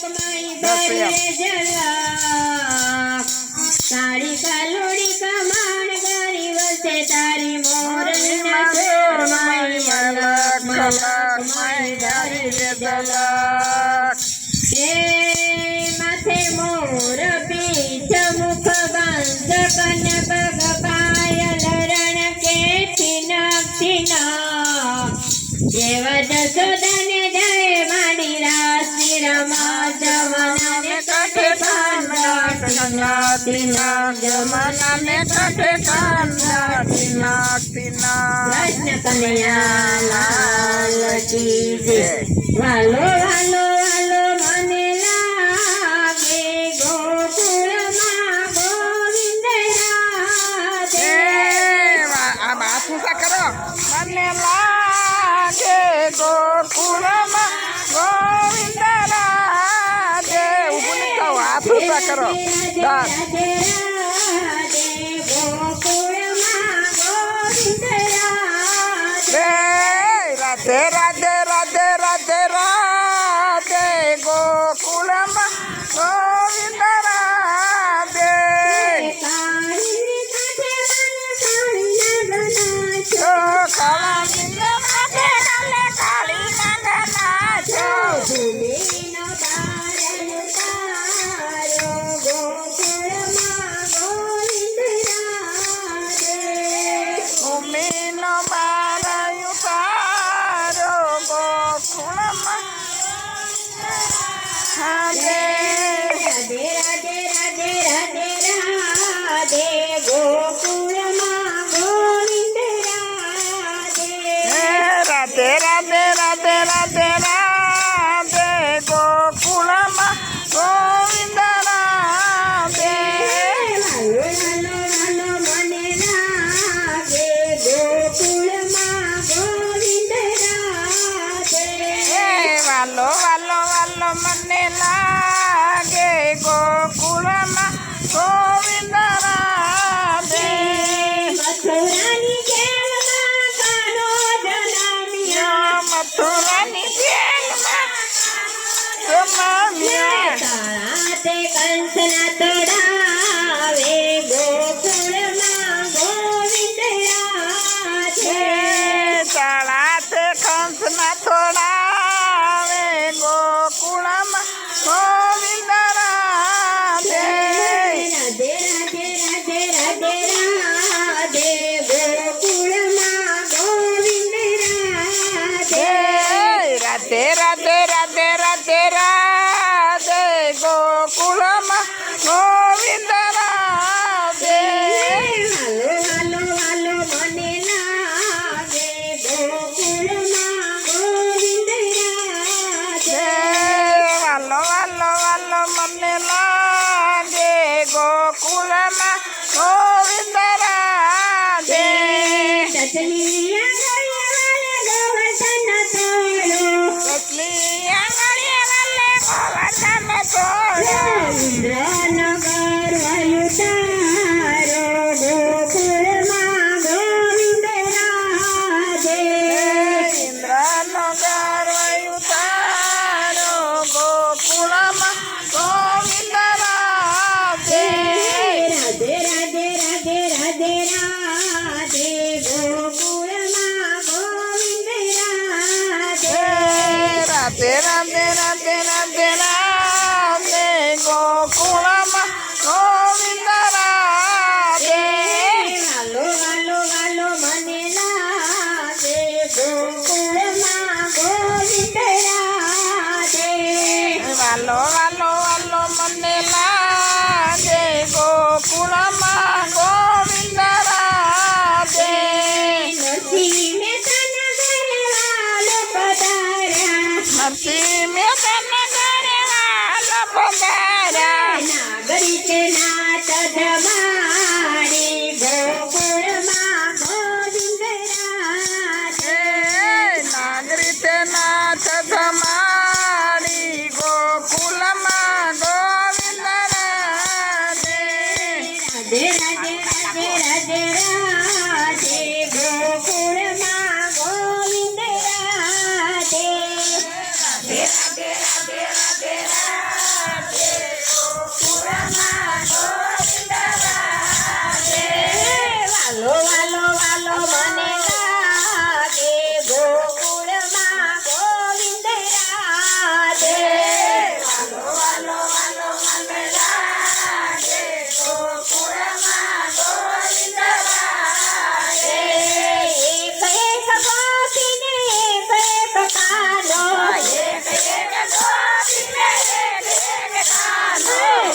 મય તારી કાલોડી કમાણ કરી વસે તારી મોરની માથે મોર પીઠ મુખ બંધ કન પગ પાયલ રણ કે ઠીનક ઠીનક દેવ જસોદા પીના જમના ને તટે કાંદા પીના પીના કૃષ્ણ કનૈયા લાલ કી જય વાલો વાલો ¡Disfruta, caro! ¡Ve! ¡La! નો પારયું પારો ગોકુળમાં. હરે રાધે રાધે રાધે રાધે ગોકુળ લાગે ગોકુળમાં ગોવિંદ રાધે. મથુરાની જેલમાં કાનો જનમ્યા. મથુરાની કંસના તો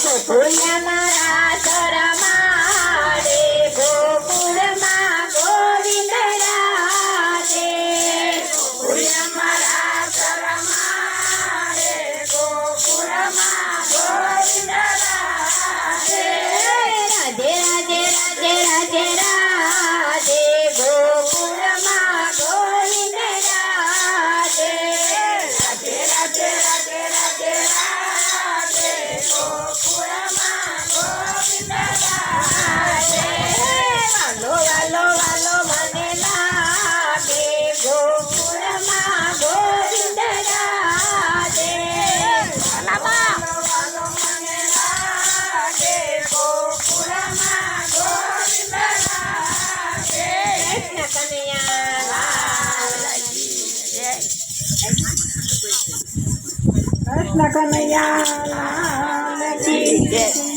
是不是妈？કૃષ્ણ કનૈયા લાલ કી જય.